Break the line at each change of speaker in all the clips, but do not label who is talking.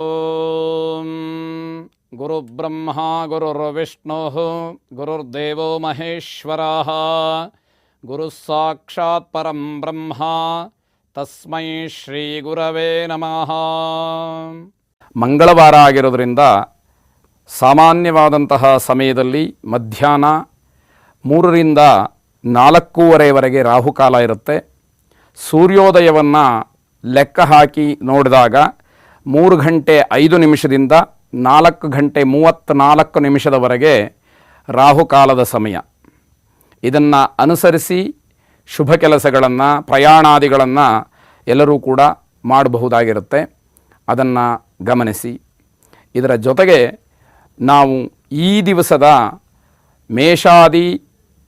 ಓಂ ಗುರುಬ್ರಹ್ಮ ಗುರುರ್ವಿಷ್ಣು ಗುರುರ್ದೇವೋ ಮಹೇಶ್ವರ ಗುರುಸ್ಸಾಕ್ಷಾತ್ ಪರಂ ಬ್ರಹ್ಮ ತಸ್ಮೈ ಶ್ರೀ ಗುರವೇ ನಮಃ ಮಂಗಳವಾರ ಆಗಿರೋದ್ರಿಂದ ಸಾಮಾನ್ಯವಾದಂತಹ ಸಮಯದಲ್ಲಿ ಮಧ್ಯಾಹ್ನ ಮೂರರಿಂದ ನಾಲ್ಕೂವರೆವರೆಗೆ ರಾಹುಕಾಲ ಇರುತ್ತೆ. ಸೂರ್ಯೋದಯವನ್ನು ಲೆಕ್ಕ ಹಾಕಿ ನೋಡಿದಾಗ ಮೂರು ಗಂಟೆ ಐದು ನಿಮಿಷದಿಂದ ನಾಲ್ಕು ಗಂಟೆ ಮೂವತ್ತ್ನಾಲ್ಕು ನಿಮಿಷದವರೆಗೆ ರಾಹುಕಾಲದ ಸಮಯ. ಇದನ್ನು ಅನುಸರಿಸಿ ಶುಭ ಕೆಲಸಗಳನ್ನು, ಪ್ರಯಾಣಾದಿಗಳನ್ನು ಎಲ್ಲರೂ ಕೂಡ ಮಾಡಬಹುದಾಗಿರುತ್ತೆ. ಅದನ್ನು ಗಮನಿಸಿ. ಇದರ ಜೊತೆಗೆ ನಾವು ಈ ದಿವಸದ ಮೇಷಾದಿ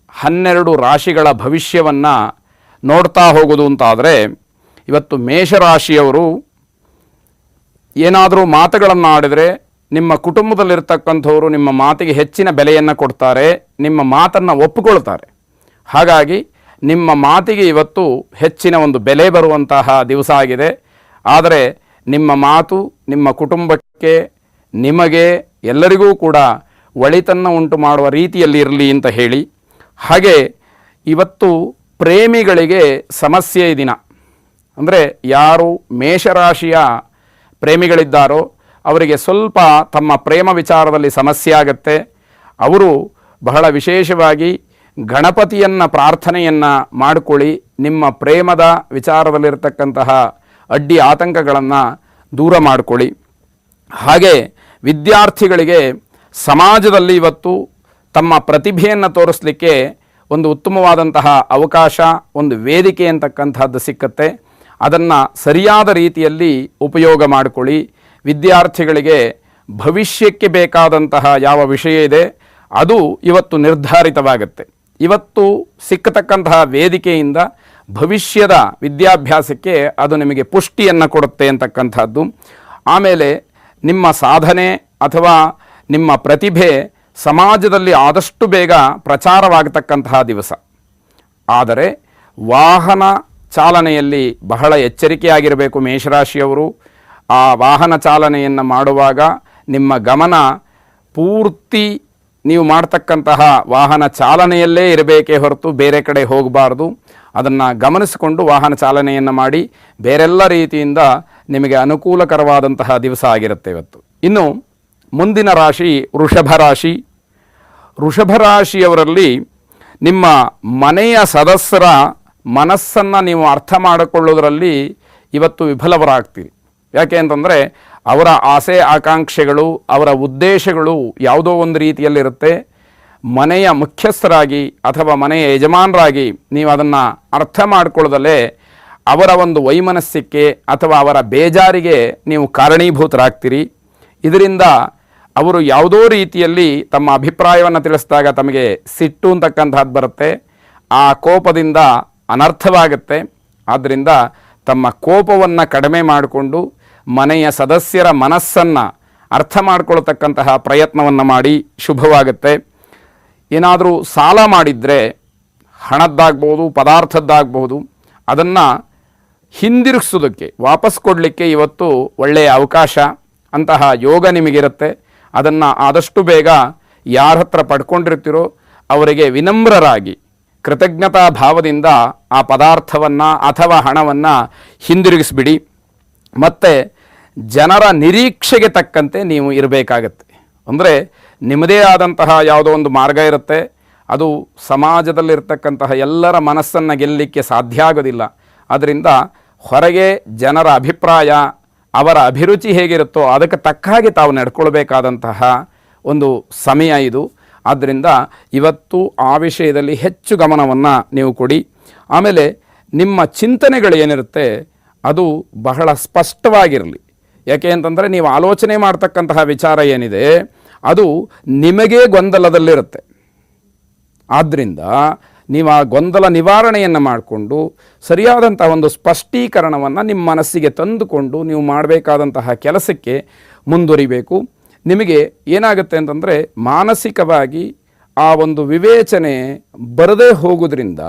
ಹನ್ನೆರಡು ರಾಶಿಗಳ ಭವಿಷ್ಯವನ್ನು ನೋಡ್ತಾ ಹೋಗೋದು ಅಂತಾದರೆ, ಇವತ್ತು ಮೇಷರಾಶಿಯವರು ಏನಾದರೂ ಮಾತುಗಳನ್ನು ಆಡಿದರೆ ನಿಮ್ಮ ಕುಟುಂಬದಲ್ಲಿರ್ತಕ್ಕಂಥವರು ನಿಮ್ಮ ಮಾತಿಗೆ ಹೆಚ್ಚಿನ ಬೆಲೆಯನ್ನು ಕೊಡ್ತಾರೆ, ನಿಮ್ಮ ಮಾತನ್ನು ಒಪ್ಪಿಕೊಳ್ತಾರೆ. ಹಾಗಾಗಿ ನಿಮ್ಮ ಮಾತಿಗೆ ಇವತ್ತು ಹೆಚ್ಚಿನ ಒಂದು ಬೆಲೆ ಬರುವಂತಹ ದಿವಸ ಆಗಿದೆ. ಆದರೆ ನಿಮ್ಮ ಮಾತು ನಿಮ್ಮ ಕುಟುಂಬಕ್ಕೆ ನಿಮಗೆ ಎಲ್ಲರಿಗೂ ಕೂಡ ಒಳಿತನ್ನು ಉಂಟು ಮಾಡುವ ರೀತಿಯಲ್ಲಿ ಇರಲಿ ಅಂತ ಹೇಳಿ. ಹಾಗೆ ಇವತ್ತು ಪ್ರೇಮಿಗಳಿಗೆ ಸಮಸ್ಯೆ ದಿನ. ಅಂದರೆ ಯಾರು ಮೇಷರಾಶಿಯ ಪ್ರೇಮಿಗಳಿದ್ದಾರೋ, ಅವರಿಗೆ ಸ್ವಲ್ಪ ತಮ್ಮ ಪ್ರೇಮ ವಿಚಾರದಲ್ಲಿ ಸಮಸ್ಯೆ ಆಗತ್ತೆ. ಅವರು ಬಹಳ ವಿಶೇಷವಾಗಿ ಗಣಪತಿಯನ್ನು ಪ್ರಾರ್ಥನೆಯನ್ನು ಮಾಡಿಕೊಳ್ಳಿ, ನಿಮ್ಮ ಪ್ರೇಮದ ವಿಚಾರದಲ್ಲಿರತಕ್ಕಂತಹ ಅಡ್ಡಿ ಆತಂಕಗಳನ್ನು ದೂರ ಮಾಡಿಕೊಳ್ಳಿ. ಹಾಗೆ ವಿದ್ಯಾರ್ಥಿಗಳಿಗೆ ಸಮಾಜದಲ್ಲಿ ಇವತ್ತು ತಮ್ಮ ಪ್ರತಿಭೆಯನ್ನು ತೋರಿಸಲಿಕ್ಕೆ ಒಂದು ಉತ್ತಮವಾದಂತಹ ಅವಕಾಶ, ಒಂದು ವೇದಿಕೆ ಅಂತಕ್ಕಂಥದ್ದು ಸಿಕ್ಕತ್ತೆ. ಅದನ್ನು ಸರಿಯಾದ ರೀತಿಯಲ್ಲಿ ಉಪಯೋಗ ಮಾಡಿಕೊಳ್ಳಿ. ವಿದ್ಯಾರ್ಥಿಗಳಿಗೆ ಭವಿಷ್ಯಕ್ಕೆ ಬೇಕಾದಂತಹ ಯಾವ ವಿಷಯ ಇದೆ, ಅದು ಇವತ್ತು ನಿರ್ಧಾರಿತವಾಗುತ್ತೆ. ಇವತ್ತು ಸಿಕ್ಕತಕ್ಕಂತಹ ವೇದಿಕೆಯಿಂದ ಭವಿಷ್ಯದ ವಿದ್ಯಾಭ್ಯಾಸಕ್ಕೆ ಅದು ನಿಮಗೆ ಪುಷ್ಟಿಯನ್ನು ಕೊಡುತ್ತೆ ಅಂತಕ್ಕಂಥದ್ದು. ಆಮೇಲೆ ನಿಮ್ಮ ಸಾಧನೆ ಅಥವಾ ನಿಮ್ಮ ಪ್ರತಿಭೆ ಸಮಾಜದಲ್ಲಿ ಆದಷ್ಟು ಬೇಗ ಪ್ರಚಾರವಾಗತಕ್ಕಂತಹ ದಿವಸ. ಆದರೆ ವಾಹನ ಚಾಲನೆಯಲ್ಲಿ ಬಹಳ ಎಚ್ಚರಿಕೆಯಾಗಿರಬೇಕು ಮೇಷರಾಶಿಯವರು. ಆ ವಾಹನ ಚಾಲನೆಯನ್ನು ಮಾಡುವಾಗ ನಿಮ್ಮ ಗಮನ ಪೂರ್ತಿ ನೀವು ಮಾಡ್ತಕ್ಕಂತಹ ವಾಹನ ಚಾಲನೆಯಲ್ಲೇ ಇರಬೇಕೇ ಹೊರತು ಬೇರೆ ಕಡೆ ಹೋಗಬಾರ್ದು. ಅದನ್ನು ಗಮನಿಸಿಕೊಂಡು ವಾಹನ ಚಾಲನೆಯನ್ನು ಮಾಡಿ ಬೇರೆಲ್ಲ ರೀತಿಯಿಂದ ನಿಮಗೆ ಅನುಕೂಲಕರವಾದಂತಹ ದಿವಸ ಆಗಿರುತ್ತೆ ಇವತ್ತು. ಇನ್ನು ಮುಂದಿನ ರಾಶಿ ವೃಷಭ ರಾಶಿ. ವೃಷಭ ರಾಶಿಯವರಲ್ಲಿ ನಿಮ್ಮ ಮನೆಯ ಸದಸ್ಯರ ಮನಸ್ಸನ್ನು ನೀವು ಅರ್ಥ ಮಾಡಿಕೊಳ್ಳೋದ್ರಲ್ಲಿ ಇವತ್ತು ವಿಫಲವರಾಗ್ತೀರಿ. ಯಾಕೆ ಅಂತಂದರೆ ಅವರ ಆಸೆ, ಆಕಾಂಕ್ಷೆಗಳು, ಅವರ ಉದ್ದೇಶಗಳು ಯಾವುದೋ ಒಂದು ರೀತಿಯಲ್ಲಿರುತ್ತೆ. ಮನೆಯ ಮುಖ್ಯಸ್ಥರಾಗಿ ಅಥವಾ ಮನೆಯ ಯಜಮಾನರಾಗಿ ನೀವು ಅದನ್ನು ಅರ್ಥ ಮಾಡಿಕೊಳ್ಳದಲ್ಲೇ ಅವರ ಒಂದು ವೈಮನಸ್ಸಿಗೆ ಅಥವಾ ಅವರ ಬೇಜಾರಿಗೆ ನೀವು ಕಾರಣೀಭೂತರಾಗ್ತೀರಿ. ಇದರಿಂದ ಅವರು ಯಾವುದೋ ರೀತಿಯಲ್ಲಿ ತಮ್ಮ ಅಭಿಪ್ರಾಯವನ್ನು ತಿಳಿಸಿದಾಗ ತಮಗೆ ಸಿಟ್ಟು ಅಂತಕ್ಕಂಥದ್ದು ಬರುತ್ತೆ. ಆ ಕೋಪದಿಂದ ಅನರ್ಥವಾಗುತ್ತೆ. ಆದ್ದರಿಂದ ತಮ್ಮ ಕೋಪವನ್ನು ಕಡಿಮೆ ಮಾಡಿಕೊಂಡು ಮನೆಯ ಸದಸ್ಯರ ಮನಸ್ಸನ್ನು ಅರ್ಥ ಮಾಡಿಕೊಳ್ತಕ್ಕಂತಹ ಪ್ರಯತ್ನವನ್ನು ಮಾಡಿ ಶುಭವಾಗುತ್ತೆ. ಏನಾದರೂ ಸಾಲ ಮಾಡಿದರೆ ಹಣದ್ದಾಗ್ಬೋದು, ಪದಾರ್ಥದ್ದಾಗ್ಬೋದು, ಅದನ್ನು ಹಿಂದಿರುಗಿಸೋದಕ್ಕೆ, ವಾಪಸ್ ಕೊಡಲಿಕ್ಕೆ ಇವತ್ತು ಒಳ್ಳೆಯ ಅವಕಾಶ ಅಂತಹ ಯೋಗ ನಿಮಗಿರುತ್ತೆ. ಅದನ್ನು ಆದಷ್ಟು ಬೇಗ ಯಾರ ಹತ್ರ ಪಡ್ಕೊಂಡಿರ್ತೀರೋ ಅವರಿಗೆ ವಿನಮ್ರರಾಗಿ ಕೃತಜ್ಞತಾ ಭಾವದಿಂದ ಆ ಪದಾರ್ಥವನ್ನು ಅಥವಾ ಹಣವನ್ನು ಹಿಂದಿರುಗಿಸ್ಬಿಡಿ. ಮತ್ತು ಜನರ ನಿರೀಕ್ಷೆಗೆ ತಕ್ಕಂತೆ ನೀವು ಇರಬೇಕಾಗತ್ತೆ. ಅಂದರೆ ನಿಮ್ಮದೇ ಆದಂತಹ ಯಾವುದೋ ಒಂದು ಮಾರ್ಗ ಇರುತ್ತೆ. ಅದು ಸಮಾಜದಲ್ಲಿರ್ತಕ್ಕಂತಹ ಎಲ್ಲರ ಮನಸ್ಸನ್ನು ಗೆಲ್ಲಲಿಕ್ಕೆ ಸಾಧ್ಯ ಆಗೋದಿಲ್ಲ. ಅದರಿಂದ ಹೊರಗೆ ಜನರ ಅಭಿಪ್ರಾಯ, ಅವರ ಅಭಿರುಚಿ ಹೇಗಿರುತ್ತೋ ಅದಕ್ಕೆ ತಕ್ಕ ಹಾಗೆ ತಾವು ನಡ್ಕೊಳ್ಬೇಕಾದಂತಹ ಒಂದು ಸಮಯ ಇದು. ಆದ್ದರಿಂದ ಇವತ್ತು ಆ ವಿಷಯದಲ್ಲಿ ಹೆಚ್ಚು ಗಮನವನ್ನು ನೀವು ಕೊಡಿ. ಆಮೇಲೆ ನಿಮ್ಮ ಚಿಂತನೆಗಳು ಏನಿರುತ್ತೆ, ಅದು ಬಹಳ ಸ್ಪಷ್ಟವಾಗಿರಲಿ. ಯಾಕೆ ಅಂತಂದರೆ ನೀವು ಆಲೋಚನೆ ಮಾಡ್ತಕ್ಕಂತಹ ವಿಚಾರ ಏನಿದೆ, ಅದು ನಿಮಗೇ ಗೊಂದಲದಲ್ಲಿರುತ್ತೆ. ಆದ್ದರಿಂದ ನೀವು ಆ ಗೊಂದಲ ನಿವಾರಣೆಯನ್ನು ಮಾಡಿಕೊಂಡು ಸರಿಯಾದಂಥ ಒಂದು ಸ್ಪಷ್ಟೀಕರಣವನ್ನು ನಿಮ್ಮ ಮನಸ್ಸಿಗೆ ತಂದುಕೊಂಡು ನೀವು ಮಾಡಬೇಕಾದಂತಹ ಕೆಲಸಕ್ಕೆ ಮುಂದುವರಿಬೇಕು. ನಿಮಗೆ ಏನಾಗುತ್ತೆ ಅಂತಂದರೆ ಮಾನಸಿಕವಾಗಿ ಆ ಒಂದು ವಿವೇಚನೆ ಬರದೇ ಹೋಗೋದ್ರಿಂದ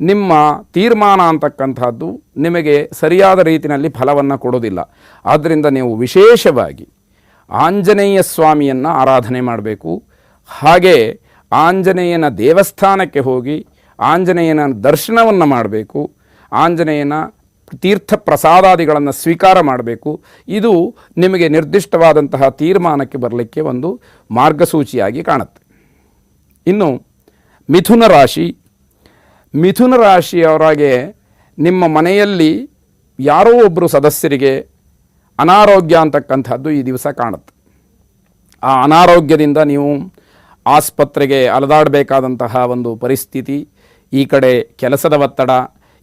ನಿಮ್ಮ ತೀರ್ಮಾನ ಅಂತಕ್ಕಂಥದ್ದು ನಿಮಗೆ ಸರಿಯಾದ ರೀತಿಯಲ್ಲಿ ಫಲವನ್ನು ಕೊಡೋದಿಲ್ಲ ಆದ್ದರಿಂದ ನೀವು ವಿಶೇಷವಾಗಿ ಆಂಜನೇಯ ಸ್ವಾಮಿಯನ್ನು ಆರಾಧನೆ ಮಾಡಬೇಕು. ಹಾಗೆ ಆಂಜನೇಯನ ದೇವಸ್ಥಾನಕ್ಕೆ ಹೋಗಿ ಆಂಜನೇಯನ ದರ್ಶನವನ್ನು ಮಾಡಬೇಕು. ಆಂಜನೇಯನ ತೀರ್ಥ ಪ್ರಸಾದಾದಿಗಳನ್ನು ಸ್ವೀಕಾರ ಮಾಡಬೇಕು. ಇದು ನಿಮಗೆ ನಿರ್ದಿಷ್ಟವಾದಂತಹ ತೀರ್ಮಾನಕ್ಕೆ ಬರಲಿಕ್ಕೆ ಒಂದು ಮಾರ್ಗಸೂಚಿಯಾಗಿ ಕಾಣುತ್ತೆ. ಇನ್ನು ಮಿಥುನ ರಾಶಿ. ಮಿಥುನ ರಾಶಿಯವರಾಗೆ ನಿಮ್ಮ ಮನೆಯಲ್ಲಿ ಯಾರೋ ಒಬ್ಬರು ಸದಸ್ಯರಿಗೆ ಅನಾರೋಗ್ಯ ಅಂತಕ್ಕಂಥದ್ದು ಈ ದಿವಸ ಕಾಣುತ್ತೆ. ಆ ಅನಾರೋಗ್ಯದಿಂದ ನೀವು ಆಸ್ಪತ್ರೆಗೆ ಅಲದಾಡಬೇಕಾದಂತಹ ಒಂದು ಪರಿಸ್ಥಿತಿ, ಈ ಕಡೆ ಕೆಲಸದ ಒತ್ತಡ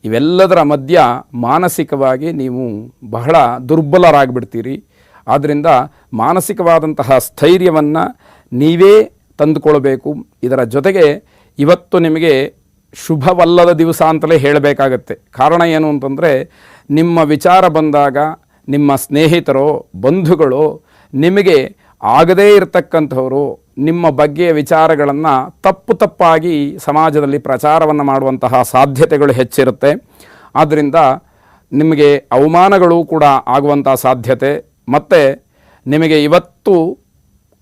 ಇವೆಲ್ಲದರ ಮಧ್ಯ ಮಾನಸಿಕವಾಗಿ ನೀವು ಬಹಳ ದುರ್ಬಲರಾಗಿಬಿಡ್ತೀರಿ. ಆದ್ದರಿಂದ ಮಾನಸಿಕವಾದಂತಹ ಸ್ಥೈರ್ಯವನ್ನು ನೀವೇ ತಂದುಕೊಳ್ಬೇಕು. ಇದರ ಜೊತೆಗೆ ಇವತ್ತು ನಿಮಗೆ ಶುಭವಲ್ಲದ ದಿವಸ ಅಂತಲೇ ಹೇಳಬೇಕಾಗತ್ತೆ. ಕಾರಣ ಏನು ಅಂತಂದರೆ, ನಿಮ್ಮ ವಿಚಾರ ಬಂದಾಗ, ನಿಮ್ಮ ಸ್ನೇಹಿತರೋ, ಬಂಧುಗಳು ನಿಮಗೆ ಆಗದೇ ಇರತಕ್ಕಂಥವರು ನಿಮ್ಮ ಬಗ್ಗೆಯ ವಿಚಾರಗಳನ್ನು ತಪ್ಪು ತಪ್ಪಾಗಿ ಸಮಾಜದಲ್ಲಿ ಪ್ರಚಾರವನ್ನು ಮಾಡುವಂತಹ ಸಾಧ್ಯತೆಗಳು ಹೆಚ್ಚಿರುತ್ತೆ. ಆದ್ದರಿಂದ ನಿಮಗೆ ಅವಮಾನಗಳು ಕೂಡ ಆಗುವಂಥ ಸಾಧ್ಯತೆ. ಮತ್ತು ನಿಮಗೆ ಇವತ್ತು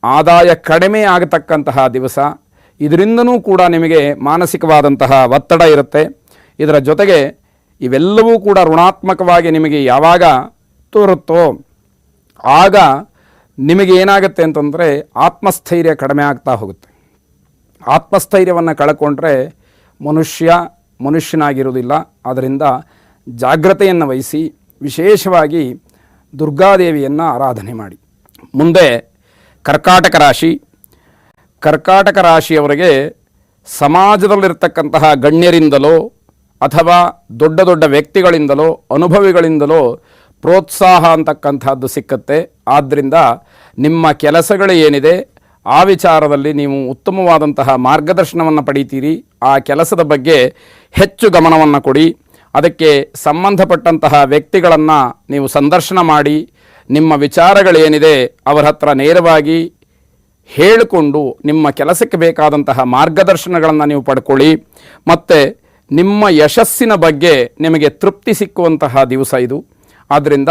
ಆದಾಯ ಕಡಿಮೆ ಆಗತಕ್ಕಂತಹ ದಿವಸ, ಇದರಿಂದನೂ ಕೂಡ ನಿಮಗೆ ಮಾನಸಿಕವಾದಂತಹ ಒತ್ತಡ ಇರುತ್ತೆ. ಇದರ ಜೊತೆಗೆ ಇವೆಲ್ಲವೂ ಕೂಡ ಋಣಾತ್ಮಕವಾಗಿ ನಿಮಗೆ ಯಾವಾಗ ತೋರುತ್ತೋ, ಆಗ ನಿಮಗೆ ಏನಾಗುತ್ತೆ ಅಂತಂದರೆ ಆತ್ಮಸ್ಥೈರ್ಯ ಕಡಿಮೆ ಆಗ್ತಾ ಹೋಗುತ್ತೆ. ಆತ್ಮಸ್ಥೈರ್ಯವನ್ನು ಕಳ್ಕೊಂಡ್ರೆ ಮನುಷ್ಯ ಮನುಷ್ಯನಾಗಿರುವುದಿಲ್ಲ. ಆದ್ದರಿಂದ ಜಾಗ್ರತೆಯನ್ನು ವಹಿಸಿ ವಿಶೇಷವಾಗಿ ದುರ್ಗಾದೇವಿಯನ್ನು ಆರಾಧನೆ ಮಾಡಿ. ಮುಂದೆ ಕರ್ಕಾಟಕ ರಾಶಿ. ಕರ್ಕಾಟಕ ರಾಶಿಯವರಿಗೆ ಸಮಾಜದಲ್ಲಿರ್ತಕ್ಕಂತಹ ಗಣ್ಯರಿಂದಲೋ ಅಥವಾ ದೊಡ್ಡ ದೊಡ್ಡ ವ್ಯಕ್ತಿಗಳಿಂದಲೋ, ಅನುಭವಿಗಳಿಂದಲೋ ಪ್ರೋತ್ಸಾಹ ಅಂತಕ್ಕಂಥದ್ದು ಸಿಕ್ಕತ್ತೆ. ಆದ್ದರಿಂದ ನಿಮ್ಮ ಕೆಲಸಗಳು ಏನಿದೆ, ಆ ವಿಚಾರದಲ್ಲಿ ನೀವು ಉತ್ತಮವಾದಂತಹ ಮಾರ್ಗದರ್ಶನವನ್ನು ಪಡೀತೀರಿ. ಆ ಕೆಲಸದ ಬಗ್ಗೆ ಹೆಚ್ಚು ಗಮನವನ್ನು ಕೊಡಿ. ಅದಕ್ಕೆ ಸಂಬಂಧಪಟ್ಟಂತಹ ವ್ಯಕ್ತಿಗಳನ್ನು ನೀವು ಸಂದರ್ಶನ ಮಾಡಿ. ನಿಮ್ಮ ವಿಚಾರಗಳೇನಿದೆ ಅವರ ಹತ್ರ ನೇರವಾಗಿ ಹೇಳಿಕೊಂಡು ನಿಮ್ಮ ಕೆಲಸಕ್ಕೆ ಬೇಕಾದಂತಹ ಮಾರ್ಗದರ್ಶನಗಳನ್ನು ನೀವು ಪಡ್ಕೊಳ್ಳಿ. ಮತ್ತು ನಿಮ್ಮ ಯಶಸ್ಸಿನ ಬಗ್ಗೆ ನಿಮಗೆ ತೃಪ್ತಿ ಸಿಕ್ಕುವಂತಹ ದಿವಸ ಇದು. ಆದ್ದರಿಂದ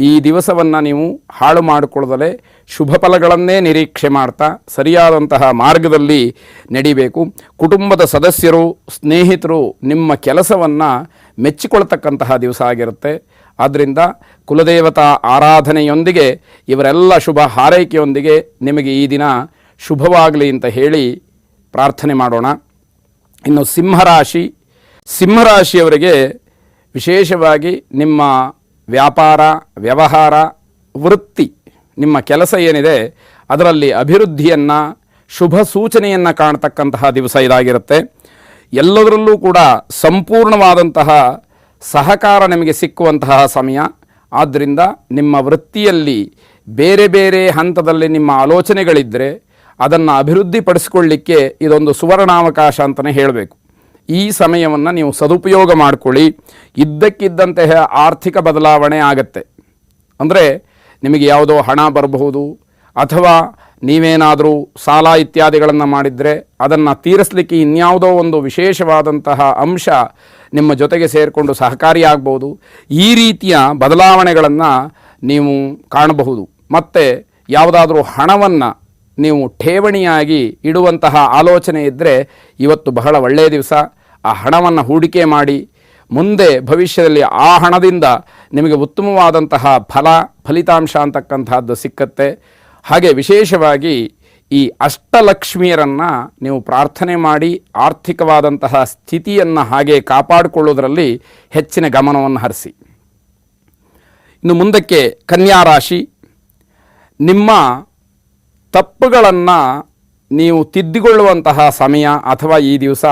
ಈ ದಿವಸವನ್ನು ನೀವು ಹಾಳು ಮಾಡಿಕೊಳ್ಳದಲೇ ಶುಭ ಫಲಗಳನ್ನೇ ನಿರೀಕ್ಷೆ ಮಾಡ್ತಾ ಸರಿಯಾದಂತಹ ಮಾರ್ಗದಲ್ಲಿ ನಡಿಬೇಕು. ಕುಟುಂಬದ ಸದಸ್ಯರು, ಸ್ನೇಹಿತರು ನಿಮ್ಮ ಕೆಲಸವನ್ನು ಮೆಚ್ಚಿಕೊಳ್ತಕ್ಕಂತಹ ದಿವಸ ಆಗಿರುತ್ತೆ. ಆದ್ದರಿಂದ ಕುಲದೇವತಾ ಆರಾಧನೆಯೊಂದಿಗೆ, ಇವರೆಲ್ಲ ಶುಭ ಹಾರೈಕೆಯೊಂದಿಗೆ ನಿಮಗೆ ಈ ದಿನ ಶುಭವಾಗಲಿ ಅಂತ ಹೇಳಿ ಪ್ರಾರ್ಥನೆ ಮಾಡೋಣ. ಇನ್ನು ಸಿಂಹರಾಶಿ ಸಿಂಹರಾಶಿಯವರಿಗೆ ವಿಶೇಷವಾಗಿ ನಿಮ್ಮ ವ್ಯಾಪಾರ, ವ್ಯವಹಾರ, ವೃತ್ತಿ ನಿಮ್ಮ ಕೆಲಸ ಏನಿದೆ ಅದರಲ್ಲಿ ಅಭಿವೃದ್ಧಿಯನ್ನು, ಶುಭ ಸೂಚನೆಯನ್ನು ಕಾಣ್ತಕ್ಕಂತಹ ದಿವಸ ಇದಾಗಿರುತ್ತೆ. ಎಲ್ಲದರಲ್ಲೂ ಕೂಡ ಸಂಪೂರ್ಣವಾದಂತಹ ಸಹಕಾರ ನಿಮಗೆ ಸಿಕ್ಕುವಂತಹ ಸಮಯ. ಆದ್ದರಿಂದ ನಿಮ್ಮ ವೃತ್ತಿಯಲ್ಲಿ ಬೇರೆ ಬೇರೆ ಹಂತದಲ್ಲಿ ನಿಮ್ಮ ಆಲೋಚನೆಗಳಿದ್ದರೆ ಅದನ್ನು ಅಭಿವೃದ್ಧಿಪಡಿಸಿಕೊಳ್ಳಿಕ್ಕೆ ಇದೊಂದು ಸುವರ್ಣಾವಕಾಶ ಅಂತಲೇ ಹೇಳಬೇಕು. ಈ ಸಮಯವನ್ನು ನೀವು ಸದುಪಯೋಗ ಮಾಡಿಕೊಳ್ಳಿ. ಇದ್ದಕ್ಕಿದ್ದಂತೆ ಆರ್ಥಿಕ ಬದಲಾವಣೆ ಆಗತ್ತೆ. ಅಂದರೆ ನಿಮಗೆ ಯಾವುದೋ ಹಣ ಬರಬಹುದು, ಅಥವಾ ನೀವೇನಾದರೂ ಸಾಲ ಇತ್ಯಾದಿಗಳನ್ನು ಮಾಡಿದರೆ ಅದನ್ನು ತೀರಿಸಲಿಕ್ಕೆ ಇನ್ಯಾವುದೋ ಒಂದು ವಿಶೇಷವಾದಂತಹ ಅಂಶ ನಿಮ್ಮ ಜೊತೆಗೆ ಸೇರಿಕೊಂಡು ಸಹಕಾರಿಯಾಗ್ಬೋದು ಈ ರೀತಿಯ ಬದಲಾವಣೆಗಳನ್ನು ನೀವು ಕಾಣಬಹುದು. ಮತ್ತು ಯಾವುದಾದ್ರೂ ಹಣವನ್ನು ನೀವು ಠೇವಣಿಯಾಗಿ ಇಡುವಂತಹ ಆಲೋಚನೆ ಇದ್ದರೆ ಇವತ್ತು ಬಹಳ ಒಳ್ಳೆಯ ದಿವಸ. ಆ ಹಣವನ್ನು ಹೂಡಿಕೆ ಮಾಡಿ ಮುಂದೆ ಭವಿಷ್ಯದಲ್ಲಿ ಆ ಹಣದಿಂದ ನಿಮಗೆ ಉತ್ತಮವಾದಂತಹ ಫಲ, ಫಲಿತಾಂಶ ಅಂತಕ್ಕಂತಹದ್ದು ಸಿಕ್ಕತ್ತೆ. ಹಾಗೆ ವಿಶೇಷವಾಗಿ ಈ ಅಷ್ಟಲಕ್ಷ್ಮಿಯರನ್ನು ನೀವು ಪ್ರಾರ್ಥನೆ ಮಾಡಿ ಆರ್ಥಿಕವಾದಂತಹ ಸ್ಥಿತಿಯನ್ನು ಹಾಗೆ ಕಾಪಾಡಿಕೊಳ್ಳೋದರಲ್ಲಿ ಹೆಚ್ಚಿನ ಗಮನವನ್ನು ಹರಿಸಿ. ಇನ್ನು ಮುಂದಕ್ಕೆ ಕನ್ಯಾ ರಾಶಿ. ನಿಮ್ಮ ತಪ್ಪುಗಳನ್ನು ನೀವು ತಿದ್ದಿಕೊಳ್ಳುವಂತಹ ಸಮಯ ಅಥವಾ ಈ ದಿವಸ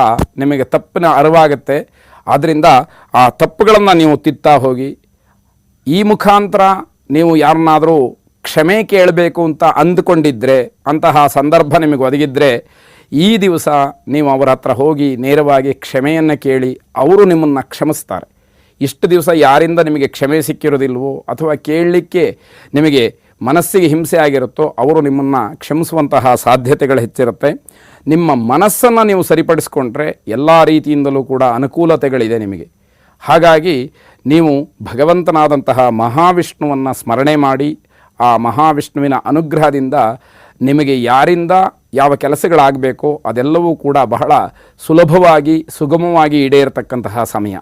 ನಿಮಗೆ ತಪ್ಪಿನ ಅರಿವಾಗುತ್ತೆ. ಆದ್ದರಿಂದ ಆ ತಪ್ಪುಗಳನ್ನು ನೀವು ತಿತ್ತಾ ಹೋಗಿ, ಈ ಮುಖಾಂತರ ನೀವು ಯಾರನ್ನಾದರೂ ಕ್ಷಮೆ ಕೇಳಬೇಕು ಅಂತ ಅಂದುಕೊಂಡಿದ್ದರೆ ಅಂತಹ ಸಂದರ್ಭ ನಿಮಗೆ ಒದಗಿದ್ರೆ, ಈ ದಿವಸ ನೀವು ಅವರ ಹತ್ರ ಹೋಗಿ ನೇರವಾಗಿ ಕ್ಷಮೆಯನ್ನು ಕೇಳಿ ಅವರು ನಿಮ್ಮನ್ನು ಕ್ಷಮಿಸ್ತಾರೆ. ಇಷ್ಟು ದಿವಸ ಯಾರಿಂದ ನಿಮಗೆ ಕ್ಷಮೆ ಸಿಕ್ಕಿರೋದಿಲ್ವೋ ಅಥವಾ ಕೇಳಲಿಕ್ಕೆ ನಿಮಗೆ ಮನಸ್ಸಿಗೆ ಹಿಂಸೆ ಆಗಿರುತ್ತೋ ಅವರು ನಿಮ್ಮನ್ನು ಕ್ಷಮಿಸುವಂತಹ ಸಾಧ್ಯತೆಗಳು ಹೆಚ್ಚಿರುತ್ತೆ. ನಿಮ್ಮ ಮನಸ್ಸನ್ನು ನೀವು ಸರಿಪಡಿಸ್ಕೊಂಡ್ರೆ ಎಲ್ಲ ರೀತಿಯಿಂದಲೂ ಕೂಡ ಅನುಕೂಲತೆಗಳಿದೆ ನಿಮಗೆ. ಹಾಗಾಗಿ ನೀವು ಭಗವಂತನಾದಂತಹ ಮಹಾವಿಷ್ಣುವನ್ನು ಸ್ಮರಣೆ ಮಾಡಿ, ಆ ಮಹಾವಿಷ್ಣುವಿನ ಅನುಗ್ರಹದಿಂದ ನಿಮಗೆ ಯಾರಿಂದ ಯಾವ ಕೆಲಸಗಳಾಗಬೇಕೋ ಅದೆಲ್ಲವೂ ಕೂಡ ಬಹಳ ಸುಲಭವಾಗಿ, ಸುಗಮವಾಗಿ ಈಡೇರತಕ್ಕಂತಹ ಸಮಯ.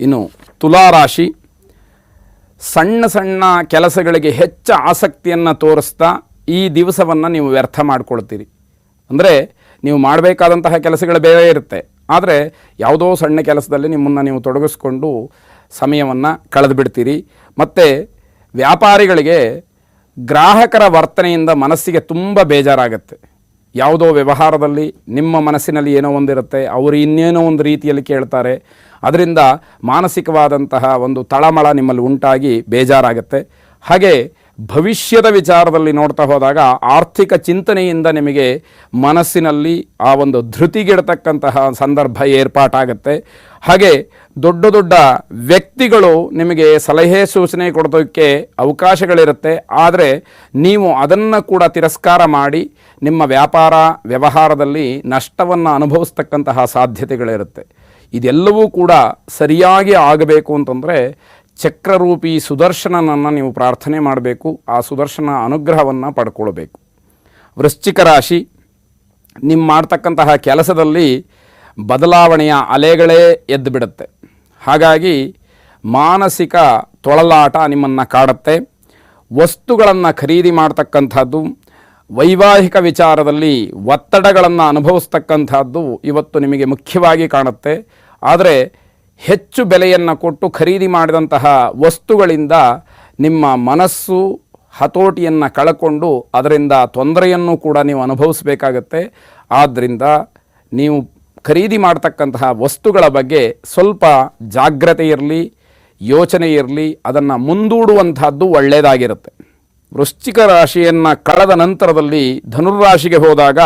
ಇನ್ನು ತುಲಾರಾಶಿ. ಸಣ್ಣ ಸಣ್ಣ ಕೆಲಸಗಳಿಗೆ ಹೆಚ್ಚು ಆಸಕ್ತಿಯನ್ನು ತೋರಿಸ್ತಾ ಈ ದಿವಸವನ್ನು ನೀವು ವ್ಯರ್ಥ ಮಾಡ್ಕೊಳ್ತೀರಿ. ಅಂದರೆ ನೀವು ಮಾಡಬೇಕಾದಂತಹ ಕೆಲಸಗಳು ಬೇರೆ ಇರುತ್ತೆ. ಆದರೆ ಯಾವುದೋ ಸಣ್ಣ ಕೆಲಸದಲ್ಲಿ ನಿಮ್ಮನ್ನು ನೀವು ತೊಡಗಿಸ್ಕೊಂಡು ಸಮಯವನ್ನು ಕಳೆದು ಬಿಡ್ತೀರಿ ಮತ್ತು ವ್ಯಾಪಾರಿಗಳಿಗೆ ಗ್ರಾಹಕರ ವರ್ತನೆಯಿಂದ ಮನಸ್ಸಿಗೆ ತುಂಬ ಬೇಜಾರಾಗುತ್ತೆ. ಯಾವುದೋ ವ್ಯವಹಾರದಲ್ಲಿ ನಿಮ್ಮ ಮನಸ್ಸಿನಲ್ಲಿ ಏನೋ ಒಂದಿರುತ್ತೆ, ಅವರು ಇನ್ನೇನೋ ಒಂದು ರೀತಿಯಲ್ಲಿ ಕೇಳ್ತಾರೆ. ಅದರಿಂದ ಮಾನಸಿಕವಾದಂತಹ ಒಂದು ತಳಮಳ ನಿಮ್ಮಲ್ಲಿ ಉಂಟಾಗಿ ಬೇಜಾರಾಗುತ್ತೆ. ಹಾಗೆ ಭವಿಷ್ಯದ ವಿಚಾರದಲ್ಲಿ ನೋಡ್ತಾ ಹೋದಾಗ ಆರ್ಥಿಕ ಚಿಂತನೆಯಿಂದ ನಿಮಗೆ ಮನಸ್ಸಿನಲ್ಲಿ ಆ ಒಂದು ಧೃತಿಗಿಡತಕ್ಕಂತಹ ಸಂದರ್ಭ ಏರ್ಪಾಟಾಗುತ್ತೆ. ಹಾಗೆ ದೊಡ್ಡ ದೊಡ್ಡ ವ್ಯಕ್ತಿಗಳು ನಿಮಗೆ ಸಲಹೆ ಸೂಚನೆ ಕೊಡೋದಕ್ಕೆ ಅವಕಾಶಗಳಿರುತ್ತೆ. ಆದರೆ ನೀವು ಅದನ್ನು ಕೂಡ ತಿರಸ್ಕಾರ ಮಾಡಿ ನಿಮ್ಮ ವ್ಯಾಪಾರ ವ್ಯವಹಾರದಲ್ಲಿ ನಷ್ಟವನ್ನು ಅನುಭವಿಸ್ತಕ್ಕಂತಹ ಸಾಧ್ಯತೆಗಳಿರುತ್ತೆ. ಇದೆಲ್ಲವೂ ಕೂಡ ಸರಿಯಾಗಿ ಆಗಬೇಕು ಅಂತಂದರೆ ಚಕ್ರರೂಪಿ ಸುದರ್ಶನನನ್ನು ನೀವು ಪ್ರಾರ್ಥನೆ ಮಾಡಬೇಕು, ಆ ಸುದರ್ಶನ ಅನುಗ್ರಹವನ್ನು ಪಡ್ಕೊಳ್ಬೇಕು. ವೃಶ್ಚಿಕ ರಾಶಿ ನಿಮ್ಮ ಮಾಡ್ತಕ್ಕಂತಹ ಕೆಲಸದಲ್ಲಿ ಬದಲಾವಣೆಯ ಅಲೆಗಳೇ ಎದ್ದು ಬಿಡುತ್ತೆ ಹಾಗಾಗಿ ಮಾನಸಿಕ ತೊಳಲಾಟ ನಿಮ್ಮನ್ನು ಕಾಡುತ್ತೆ. ವಸ್ತುಗಳನ್ನು ಖರೀದಿ ಮಾಡ್ತಕ್ಕಂಥದ್ದು, ವೈವಾಹಿಕ ವಿಚಾರದಲ್ಲಿ ಒತ್ತಡಗಳನ್ನು ಅನುಭವಿಸ್ತಕ್ಕಂಥದ್ದು ಇವತ್ತು ನಿಮಗೆ ಮುಖ್ಯವಾಗಿ ಕಾಣುತ್ತೆ. ಆದರೆ ಹೆಚ್ಚು ಬೆಲೆಯನ್ನು ಕೊಟ್ಟು ಖರೀದಿ ಮಾಡಿದಂತಹ ವಸ್ತುಗಳಿಂದ ನಿಮ್ಮ ಮನಸ್ಸು ಹತೋಟಿಯನ್ನು ಕಳಕೊಂಡು ಅದರಿಂದ ತೊಂದರೆಯನ್ನು ಕೂಡ ನೀವು ಅನುಭವಿಸಬೇಕಾಗತ್ತೆ. ಆದ್ದರಿಂದ ನೀವು ಖರೀದಿ ಮಾಡ್ತಕ್ಕಂತಹ ವಸ್ತುಗಳ ಬಗ್ಗೆ ಸ್ವಲ್ಪ ಜಾಗ್ರತೆ ಇರಲಿ, ಯೋಚನೆ ಇರಲಿ, ಅದನ್ನು ಮುಂದೂಡುವಂತಹದ್ದು ಒಳ್ಳೆಯದಾಗಿರುತ್ತೆ ವೃಶ್ಚಿಕ ರಾಶಿಯನ್ನು ಕಳೆದ ನಂತರದಲ್ಲಿ ಧನುರ್ರಾಶಿಗೆ ಹೋದಾಗ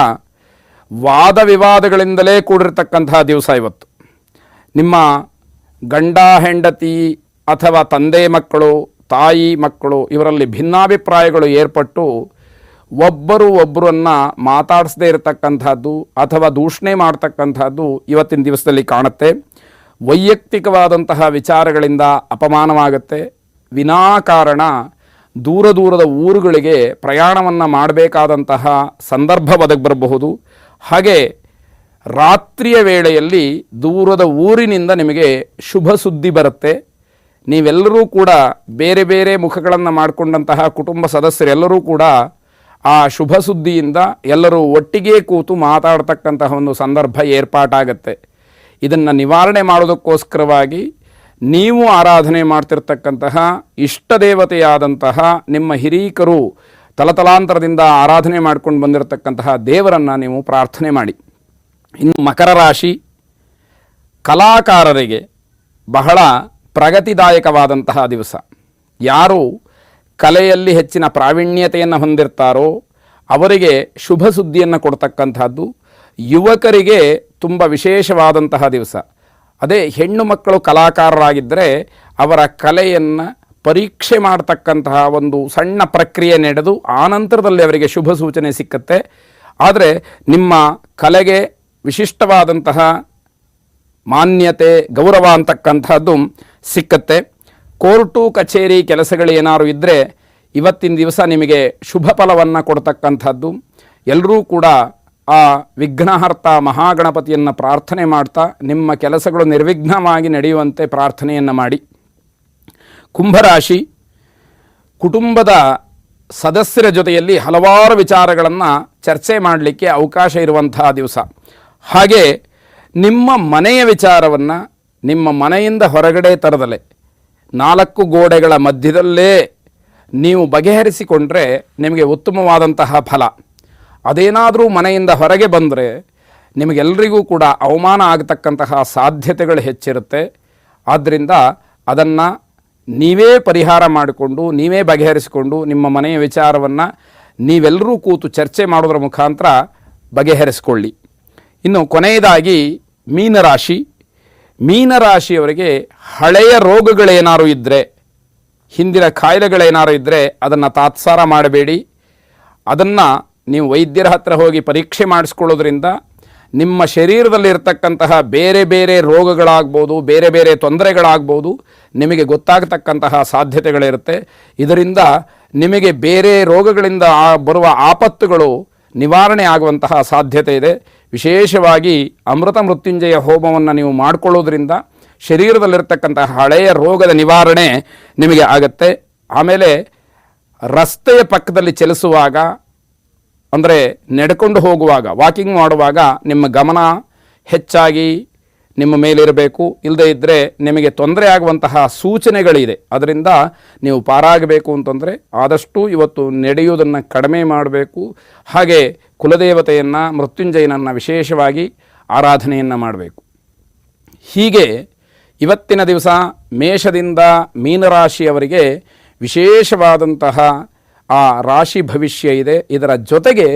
ವಾದ ವಿವಾದಗಳಿಂದಲೇ ಕೂಡಿರತಕ್ಕಂತಹ ದಿವಸ ಇವತ್ತು. ನಿಮ್ಮ ಗಂಡ, ಹೆಂಡತಿ ಅಥವಾ ತಂದೆ ಮಕ್ಕಳು, ತಾಯಿ ಮಕ್ಕಳು ಇವರಲ್ಲಿ ಭಿನ್ನಾಭಿಪ್ರಾಯಗಳು ಏರ್ಪಟ್ಟು ಒಬ್ಬರು ಒಬ್ಬರನ್ನು ಮಾತಾಡಿಸದೇ ಇರತಕ್ಕಂಥದ್ದು ಅಥವಾ ದೂಷಣೆ ಮಾಡ್ತಕ್ಕಂಥದ್ದು ಇವತ್ತಿನ ದಿವಸದಲ್ಲಿ ಕಾಣುತ್ತೆ. ವೈಯಕ್ತಿಕವಾದಂತಹ ವಿಚಾರಗಳಿಂದ ಅಪಮಾನವಾಗುತ್ತೆ. ವಿನಾಕಾರಣ ದೂರ ದೂರದ ಊರುಗಳಿಗೆ ಪ್ರಯಾಣವನ್ನು ಮಾಡಬೇಕಾದಂತಹ ಸಂದರ್ಭ ಒದಗಿ ಬರಬಹುದು ಹಾಗೆ ರಾತ್ರಿಯ ವೇಳೆಯಲ್ಲಿ ದೂರದ ಊರಿನಿಂದ ನಿಮಗೆ ಶುಭ ಸುದ್ದಿ ಬರುತ್ತೆ. ನೀವೆಲ್ಲರೂ ಕೂಡ ಬೇರೆ ಬೇರೆ ಮುಖಗಳನ್ನು ಮಾಡಿಕೊಂಡಂತಹ ಕುಟುಂಬ ಸದಸ್ಯರೆಲ್ಲರೂ ಕೂಡ ಆ ಶುಭ ಸುದ್ದಿಯಿಂದ ಎಲ್ಲರೂ ಒಟ್ಟಿಗೆ ಕೂತು ಮಾತಾಡ್ತಕ್ಕಂತಹ ಒಂದು ಸಂದರ್ಭ ಏರ್ಪಾಟಾಗತ್ತೆ. ಇದನ್ನು ನಿವಾರಣೆ ಮಾಡೋದಕ್ಕೋಸ್ಕರವಾಗಿ ನೀವು ಆರಾಧನೆ ಮಾಡ್ತಿರ್ತಕ್ಕಂತಹ ಇಷ್ಟ ದೇವತೆಯಾದಂತಹ ನಿಮ್ಮ ಹಿರೀಕರು ತಲತಲಾಂತರದಿಂದ ಆರಾಧನೆ ಮಾಡ್ಕೊಂಡು ಬಂದಿರತಕ್ಕಂತಹ ದೇವರನ್ನು ನೀವು ಪ್ರಾರ್ಥನೆ ಮಾಡಿ. ಇನ್ನು ಮಕರ ರಾಶಿ ಕಲಾಕಾರರಿಗೆ ಬಹಳ ಪ್ರಗತಿದಾಯಕವಾದಂತಹ ದಿವಸ. ಯಾರು ಕಲೆಯಲ್ಲಿ ಹೆಚ್ಚಿನ ಪ್ರಾವೀಣ್ಯತೆಯನ್ನು ಹೊಂದಿರ್ತಾರೋ ಅವರಿಗೆ ಶುಭ ಸುದ್ದಿಯನ್ನು ಕೊಡ್ತಕ್ಕಂಥದ್ದು ಯುವಕರಿಗೆ ತುಂಬ ವಿಶೇಷವಾದಂತಹ ದಿವಸ. ಅದೇ ಹೆಣ್ಣು ಮಕ್ಕಳು ಕಲಾಕಾರರಾಗಿದ್ದರೆ ಅವರ ಕಲೆಯನ್ನು ಪರೀಕ್ಷೆ ಮಾಡತಕ್ಕಂತಹ ಒಂದು ಸಣ್ಣ ಪ್ರಕ್ರಿಯೆ ನಡೆದು ಆನಂತರದಲ್ಲಿ ಅವರಿಗೆ ಶುಭ ಸೂಚನೆ ಸಿಕ್ಕತ್ತೆ. ಆದರೆ ನಿಮ್ಮ ಕಲೆಗೆ ವಿಶಿಷ್ಟವಾದಂತಹ ಮಾನ್ಯತೆ, ಗೌರವ ಅಂತಕ್ಕಂಥದ್ದು ಸಿಕ್ಕತ್ತೆ. ಕೋರ್ಟು, ಕಚೇರಿ ಕೆಲಸಗಳು ಏನಾದರೂ ಇದ್ದರೆ ಇವತ್ತಿನ ದಿವಸ ನಿಮಗೆ ಶುಭ ಫಲವನ್ನು ಕೊಡ್ತಕ್ಕಂಥದ್ದು ಎಲ್ಲರೂ ಕೂಡ ಆ ವಿಘ್ನಹರ್ತ ಮಹಾಗಣಪತಿಯನ್ನು ಪ್ರಾರ್ಥನೆ ಮಾಡ್ತಾ ನಿಮ್ಮ ಕೆಲಸಗಳು ನಿರ್ವಿಘ್ನವಾಗಿ ನಡೆಯುವಂತೆ ಪ್ರಾರ್ಥನೆಯನ್ನು ಮಾಡಿ. ಕುಂಭರಾಶಿ, ಕುಟುಂಬದ ಸದಸ್ಯರ ಜೊತೆಯಲ್ಲಿ ಹಲವಾರು ವಿಚಾರಗಳನ್ನು ಚರ್ಚೆ ಮಾಡಲಿಕ್ಕೆ ಅವಕಾಶ ಇರುವಂತಹ ದಿವಸ. ಹಾಗೆ ನಿಮ್ಮ ಮನೆಯ ವಿಚಾರವನ್ನು ನಿಮ್ಮ ಮನೆಯಿಂದ ಹೊರಗಡೆ ತರದಲೆ. ನಾಲ್ಕು ಗೋಡೆಗಳ ಮಧ್ಯದಲ್ಲೇ ನೀವು ಬಗೆಹರಿಸಿಕೊಂಡ್ರೆ ನಿಮಗೆ ಉತ್ತಮವಾದಂತಹ ಫಲ. ಅದೇನಾದರೂ ಮನೆಯಿಂದ ಹೊರಗೆ ಬಂದರೆ ನಿಮಗೆಲ್ಲರಿಗೂ ಕೂಡ ಅವಮಾನ ಆಗತಕ್ಕಂತಹ ಸಾಧ್ಯತೆಗಳು ಹೆಚ್ಚಿರುತ್ತೆ. ಆದ್ದರಿಂದ ಅದನ್ನು ನೀವೇ ಪರಿಹಾರ ಮಾಡಿಕೊಂಡು, ನೀವೇ ಬಗೆಹರಿಸಿಕೊಂಡು ನಿಮ್ಮ ಮನೆಯ ವಿಚಾರವನ್ನು ನೀವೆಲ್ಲರೂ ಕೂತು ಚರ್ಚೆ ಮಾಡೋದ್ರ ಮುಖಾಂತರ ಬಗೆಹರಿಸ್ಕೊಳ್ಳಿ. ಇನ್ನು ಕೊನೆಯದಾಗಿ ಮೀನರಾಶಿ. ಮೀನರಾಶಿಯವರಿಗೆ ಹಳೆಯ ರೋಗಗಳೇನಾರು ಇದ್ದರೆ ಹಿಂದಿನ ಕಾಯಿಲೆಗಳೇನಾರು ಇದ್ದರೆ ಅದನ್ನು ತಾತ್ಸಾರ ಮಾಡಬೇಡಿ. ಅದನ್ನು ನೀವು ವೈದ್ಯರ ಹತ್ರ ಹೋಗಿ ಪರೀಕ್ಷೆ ಮಾಡಿಸ್ಕೊಳ್ಳೋದ್ರಿಂದ ನಿಮ್ಮ ಶರೀರದಲ್ಲಿರ್ತಕ್ಕಂತಹ ಬೇರೆ ಬೇರೆ ರೋಗಗಳಾಗ್ಬೋದು, ಬೇರೆ ಬೇರೆ ತೊಂದರೆಗಳಾಗ್ಬೋದು, ನಿಮಗೆ ಗೊತ್ತಾಗತಕ್ಕಂತಹ ಸಾಧ್ಯತೆಗಳಿರುತ್ತೆ. ಇದರಿಂದ ನಿಮಗೆ ಬೇರೆ ರೋಗಗಳಿಂದ ಬರುವ ಆಪತ್ತುಗಳು ನಿವಾರಣೆ ಆಗುವಂತಹ ಸಾಧ್ಯತೆ ಇದೆ. ವಿಶೇಷವಾಗಿ ಅಮೃತ ಮೃತ್ಯುಂಜಯ ಹೋಮವನ್ನು ನೀವು ಮಾಡಿಕೊಳ್ಳೋದ್ರಿಂದ ಶರೀರದಲ್ಲಿರ್ತಕ್ಕಂತಹ ಹಳೆಯ ರೋಗದ ನಿವಾರಣೆ ನಿಮಗೆ ಆಗತ್ತೆ. ಆಮೇಲೆ ರಸ್ತೆಯ ಪಕ್ಕದಲ್ಲಿ ಚಲಿಸುವಾಗ, ಅಂದರೆ ನಡ್ಕೊಂಡು ಹೋಗುವಾಗ ವಾಕಿಂಗ್ ಮಾಡುವಾಗ ನಿಮ್ಮ ಗಮನ ಹೆಚ್ಚಾಗಿ ನಿಮ್ಮ ಮೇಲಿರಬೇಕು. ಇಲ್ಲದೇ ಇದ್ದರೆ ನಿಮಗೆ ತೊಂದರೆ ಆಗುವಂತಹ ಸೂಚನೆಗಳಿದೆ. ಅದರಿಂದ ನೀವು ಪಾರಾಗಬೇಕು ಅಂತಂದರೆ ಆದಷ್ಟು ಇವತ್ತು ನಡೆಯುವುದನ್ನು ಕಡಿಮೆ ಮಾಡಬೇಕು. ಹಾಗೆ ಕುಲದೇವತೆಯನ್ನು, ಮೃತ್ಯುಂಜಯನನ್ನು ವಿಶೇಷವಾಗಿ ಆರಾಧನೆಯನ್ನು ಮಾಡಬೇಕು. ಹೀಗೆ ಇವತ್ತಿನ ದಿವಸ ಮೇಷದಿಂದ ಮೀನರಾಶಿಯವರಿಗೆ ವಿಶೇಷವಾದಂತಹ ಆ ರಾಶಿ ಭವಿಷ್ಯ ಇದೆ. ಇದರ ಜೊತೆಗೆ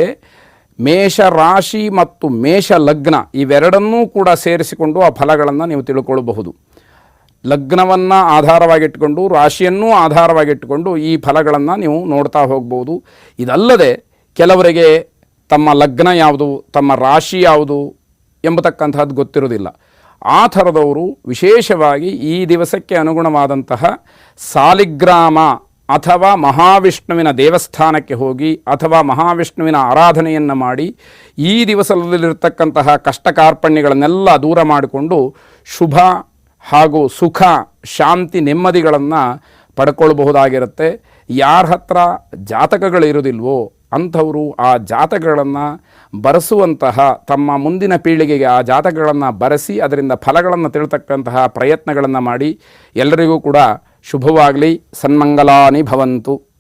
ಮೇಷ ರಾಶಿ ಮತ್ತು ಮೇಷ ಲಗ್ನ ಇವೆರಡನ್ನೂ ಕೂಡ ಸೇರಿಸಿಕೊಂಡು ಆ ಫಲಗಳನ್ನು ನೀವು ತಿಳ್ಕೊಳ್ಳಬಹುದು ಲಗ್ನವನ್ನು ಆಧಾರವಾಗಿಟ್ಟುಕೊಂಡು ರಾಶಿಯನ್ನೂ ಆಧಾರವಾಗಿಟ್ಟುಕೊಂಡು ಈ ಫಲಗಳನ್ನು ನೀವು ನೋಡ್ತಾ ಹೋಗ್ಬೋದು ಇದಲ್ಲದೆ ಕೆಲವರಿಗೆ ತಮ್ಮ ಲಗ್ನ ಯಾವುದು, ತಮ್ಮ ರಾಶಿ ಯಾವುದು ಎಂಬತಕ್ಕಂತಹದ್ದು ಗೊತ್ತಿರೋದಿಲ್ಲ ಆ ಥರದವರು ವಿಶೇಷವಾಗಿ ಈ ದಿವಸಕ್ಕೆ ಅನುಗುಣವಾದಂತಹ ಸಾಲಿಗ್ರಾಮ ಅಥವಾ ಮಹಾವಿಷ್ಣುವಿನ ದೇವಸ್ಥಾನಕ್ಕೆ ಹೋಗಿ ಅಥವಾ ಮಹಾವಿಷ್ಣುವಿನ ಆರಾಧನೆಯನ್ನು ಮಾಡಿ ಈ ದಿವಸದಲ್ಲಿರತಕ್ಕಂತಹ ಕಷ್ಟ ಕಾರ್ಪಣ್ಯಗಳನ್ನೆಲ್ಲ ದೂರ ಮಾಡಿಕೊಂಡು ಶುಭ ಹಾಗೂ ಸುಖ, ಶಾಂತಿ, ನೆಮ್ಮದಿಗಳನ್ನು ಪಡ್ಕೊಳ್ಬಹುದಾಗಿರುತ್ತೆ. ಯಾರ ಹತ್ರ ಜಾತಕಗಳಿರೋದಿಲ್ವೋ ಅಂಥವರು ಆ ಜಾತಕಗಳನ್ನು ಬರೆಸುವಂತಹ ತಮ್ಮ ಮುಂದಿನ ಪೀಳಿಗೆಗೆ ಆ ಜಾತಕಗಳನ್ನು ಬರೆಸಿ ಅದರಿಂದ ಫಲಗಳನ್ನು ತಿಳ್ತಕ್ಕಂತಹ ಪ್ರಯತ್ನಗಳನ್ನು ಮಾಡಿ ಎಲ್ಲರಿಗೂ ಕೂಡ ಶುಭವಾಗಲಿ ಸನ್ಮಂಗಲಾನಿ ಭವಂತು.